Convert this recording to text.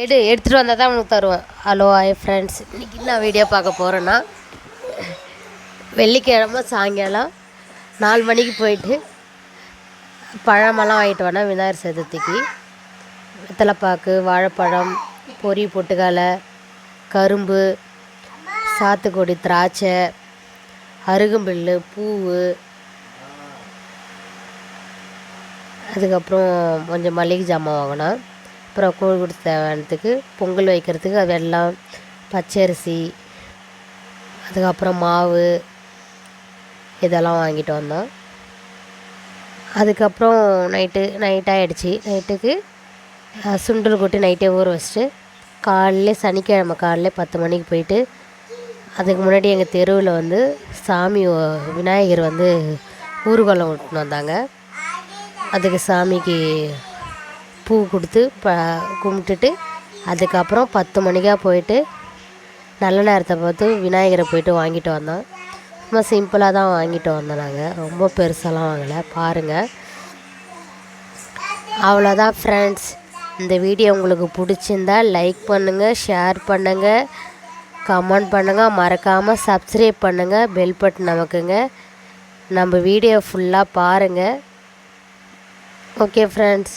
எடு எடுத்துகிட்டு வந்தால் தான் உனக்கு தருவேன். ஹலோ ஐ ஃப்ரெண்ட்ஸ் இன்றைக்கி நான் வீடியோ பார்க்க போகிறேன்னா வெள்ளிக்கிழமை சாயங்காலம் நாலு மணிக்கு போயிட்டு பழமெல்லாம் வாங்கிட்டு வரேன் விநாயகர் சதுர்த்திக்கு. வெத்தலைப்பாக்கு வாழைப்பழம் பொரி பொட்டுக்காலை கரும்பு சாத்துக்குடி திராட்சை அருகம்புல் பூவு அதுக்கப்புறம் கொஞ்சம் மளிகை ஜாமான் வாங்கினேன். அப்புறம் கோழிக்கூடு தேவையானதுக்கு பொங்கல் வைக்கிறதுக்கு வெல்லம் பச்சரிசி அதுக்கப்புறம் மாவு இதெல்லாம் வாங்கிட்டு வந்தோம். அதுக்கப்புறம் நைட்டு நைட் ஆகிடுச்சி நைட்டுக்கு சுண்டல் கொட்டி நைட்டே ஊற வச்சுட்டு காலையில சனிக்கிழமை காலையில பத்து மணிக்கு போயிட்டு அதுக்கு முன்னாடி எங்கள் தெருவில் வந்து சாமி விநாயகர் வந்து ஊர்வலம் விட்டுன்னு வந்தாங்க. அதுக்கு சாமிக்கு பூ கொடுத்து ப கும்பிட்டுட்டு அதுக்கப்புறம் பத்து மணிக்காக போயிட்டு நல்ல நேரத்தை பார்த்து விநாயகரை போயிட்டு வாங்கிட்டு வந்தோம். ரொம்ப சிம்பிளாக தான் வாங்கிட்டு வந்தோம் நாங்கள் ரொம்ப பெருசாலாம் வாங்கலை. பாருங்கள் அவ்வளோதான் ஃப்ரெண்ட்ஸ் இந்த வீடியோ உங்களுக்கு பிடிச்சிருந்தா லைக் பண்ணுங்கள் ஷேர் பண்ணுங்கள் கமெண்ட் பண்ணுங்கள் மறக்காமல் சப்ஸ்கிரைப் பண்ணுங்கள் பெல் பட்டன் நமக்குங்க நம்ம வீடியோ ஃபுல்லாக பாருங்கள் ஓகே ஃப்ரெண்ட்ஸ்